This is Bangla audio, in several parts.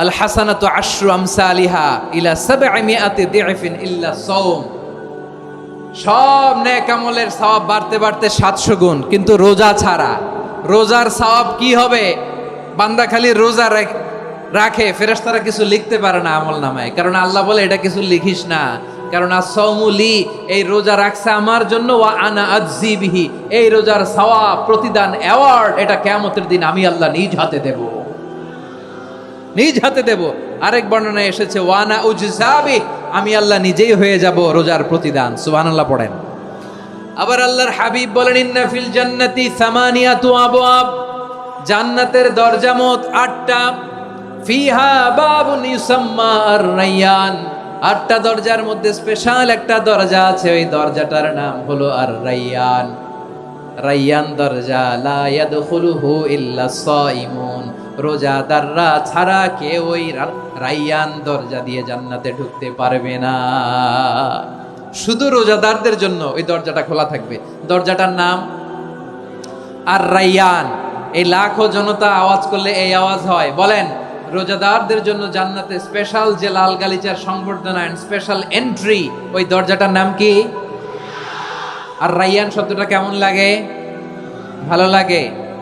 আল হাসানাতু আশরু আমসালিহা ইলা সাবঈমিআতি দিফিন ইল্লা সাওম সব নেক আমলের সওয়াব বাড়তে বাড়তে 700 গুণ, কিন্তু রোজা ছাড়া। রোজার সওয়াব কি হবে? বান্দা খালি রোজা রাখ- ফেরেশতারা কিছু লিখতে পারে না আমল নামায়। কারণ আল্লাহ বলে, এটা কিছু লিখিস না। কারণ আসৌমুলি এই রোজা রাখছে আমার জন্য, ওয়া আনা আজজিবিহি এই রোজার সওয়াব, প্রতিদান, অ্যাওয়ার্ড, এটা কিয়ামতের দিন আমি আল্লাহ নিজ হাতে দেবো। নিজ হাতে দেব। আরেক বর্ণনা এসেছে, ওয়ানা উজসাবি আমি আল্লাহ নিজেই হয়ে যাব রোজার প্রতিদান। সুবহানাল্লাহ পড়েন। আবার আল্লাহর হাবিব বলেন, ইন্না ফিল জান্নাতি সামানিয়াতু আবওয়াব জান্নাতের দরজা মোট আটটা। ফিহা বাবুন ইউসাম্মা আর রাইয়ান আটটা দরজার মধ্যে স্পেশাল একটা দরজা আছে, ওই দরজাটার নাম হলো আর রাইয়ান রাইয়ান দরজা, লা ইয়াদখুলুহু ইল্লা সাইমুন। রোজাদাররা ছাড়া কেউ ওই রাইয়ান দরজা দিয়ে জান্নাতে ঢুকতে পারবে না। শুধু রোজাদারদের জন্য ওই দরজাটা খোলা থাকবে। দরজাটার নাম আর রাইয়ান। এই লাখো জনতা আওয়াজ করলে এই আওয়াজ হয়। বলেন, রোজাদারদের জন্য জান্নাতে স্পেশাল যে লাল গালিচার সংবর্ধনা স্পেশাল এন্ট্রি ওই দরজাটার নাম কি? আর রাইয়ান শব্দটা কেমন লাগে? ভালো লাগে?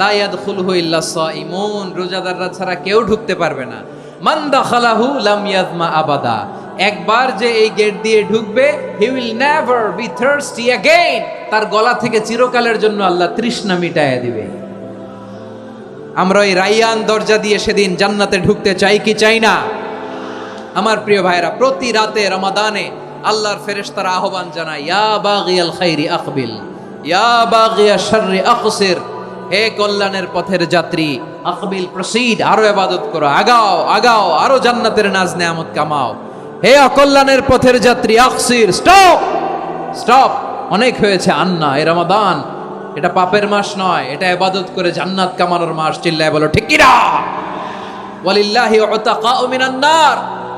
লা ইয়াদখুলহু ইল্লা সাইমুন রোজাদাররা ছাড়া কেউ ঢুকতে পারবে না। মান দাখালাহু লাম ইয়াজমা আবাদা। একবার যে এই গেট দিয়ে ঢুকবে, he will never be thirsty again. তার গলা থেকে চিরকালের জন্য আল্লাহ তৃষ্ণা মিটায় দিবে। আমরা ওই রাইয়ান দরজা দিয়ে সেদিন জান্নাতে ঢুকতে চাই কি চাই না? আমার প্রিয় ভাইরা প্রতি রাতে রমাদানে আল্লাহর ফেরেশতারা আহ্বান জানায়, ইয়া বাগিয়াল খাইরি আকবিল ইয়া বাগিয়া শাররি আকসির হে কল্যাণের পথের যাত্রী আকবিল প্রসিড আরও এবাদত করো। আগাও আগাও, আরও জান্নাতের নাজ নেয়ামত কামাও। হে অকল্যাণের পথের যাত্রী আকসির স্টপ! স্টপ! অনেক হয়েছে আন্না, এ রমাদান। এটা পাপের মাস নয়, এটা এবাদত করে জান্নাত কামানোর মাস, চিল্লায় বলো, ঠিক কিনা? ওয়ালিল্লাহি উতাকাউ মিনান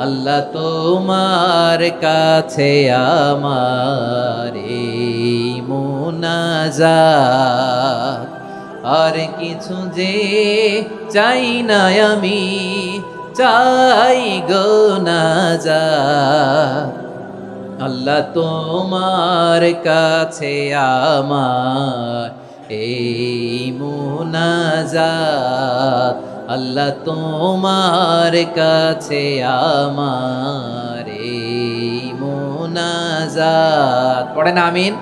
আল্লাহ তোমার কাছে আমার মোনাজাত। আর কিছু যে চাই না আমি, চাই গো নাজাত। আল্লাহ তোমার কাছে আমার এই মুনাজাত। আল্লাহ তোমার কাছে আমার মুনাজাত। পড়েন আমিন?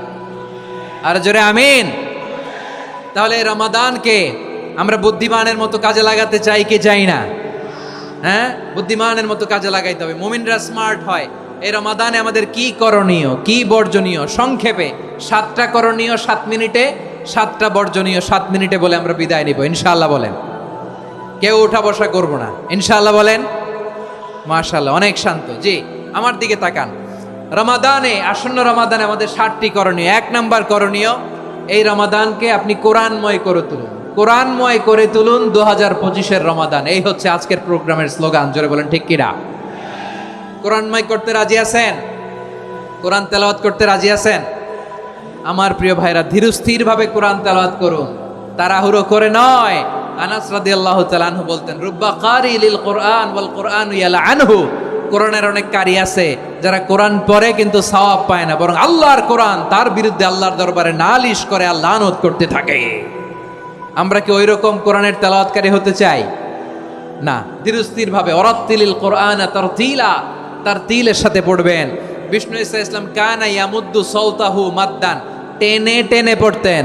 আর জোরে আমিন? তাহলে রমাদানকে আমরা বুদ্ধিমানের মতো কাজে লাগাতে চাই কি চাই না? হ্যাঁ? বুদ্ধিমানের মতো কাজে লাগাইতে হবে। মুমিনরা স্মার্ট হয়। এই রমাদানে আমাদের কি করণীয়, কি বর্জনীয়? সংক্ষেপে, সাতটা করণীয় সাত মিনিটে, সাতটা বর্জনীয় সাত মিনিটে বলে আমরা বিদায় নিব। ইনশাআল্লাহ বলেন। কেউ উঠা বসা করব না। ইনশাআল্লাহ বলেন, মাশাআল্লাহ, অনেক শান্ত। জি, আমার দিকে তাকান। রমাদানে, আসন্ন রমাদানে আমাদের ষাটটি করণীয়। এক নাম্বার করণীয়, এই রমাদানকে আপনি কোরআনময় করে তুলুন। কোরআনময় করে তুলুন দু হাজার পঁচিশের রমাদান। এই হচ্ছে আজকের প্রোগ্রামের স্লোগান, জোরে বলেন, ঠিক কিনা? কোরআনময় করতে রাজি আছেন? কোরআন তেলাওয়াত করতে রাজি আছেন? আমার প্রিয় ভাইরা ধীরস্থির ভাবে কোরআন তেলাওয়াত করুন। তাড়াহুড়ো করে নয়। আনাস রাদিয়াল্লাহু তাআলা আনহু বলতেন, রুব্বা কারি লিল কোরআন ওয়াল কোরআন ইয়ালা আনহু। কোরআনের অনেক কারি আছে, যারা কোরআন পড়ে কিন্তু সওয়াব পায় না, বরং আল্লাহর কোরআন তার বিরুদ্ধে আল্লাহর দরবারে নালিশ করে আল্লাহ আনত করতে থাকে। আমরা কি ওইরকম কোরআনের তেলাওয়াতকারী হতে চাই? না ধীরস্থির ভাবে অরাত্তিলিল কোরআন তার তিলা তার তিলের সাথে পড়বেন। বিষ্ণু ইসা ইসলাম কানা ইয়ামুদ্দু সৌতাহু মাদ্দান। টেনে টেনে পড়তেন।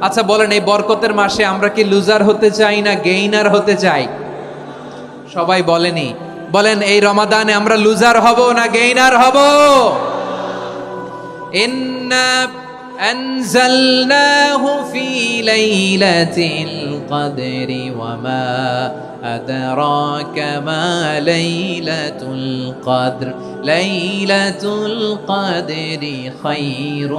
আচ্ছা বলেন এই বরকতের মাসে আমরা কি লুজার হতে চাই না গেইনার হতে চাই সবাই বলেনি বলেন এই রমাদানে আমরা লুজার হব না গেইনার হব ইন্না أنزلناه في ليلة القدر وما أدراك ما ليلة القدر ليلة القدر خير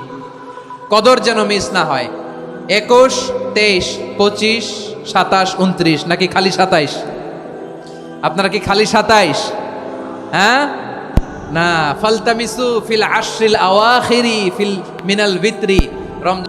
কদর যেন মিস না হয়। একুশ, তেইশ, পঁচিশ, সাতাশ, উনত্রিশ, নাকি খালি সাতাইশ? আপনারা কি খালি সাতাইশ? হ্যাঁ? না, ফালতামিসু ফিল আশ্রিল আওয়াখিরি ফিল মিনাল ভিত্রি। রমজান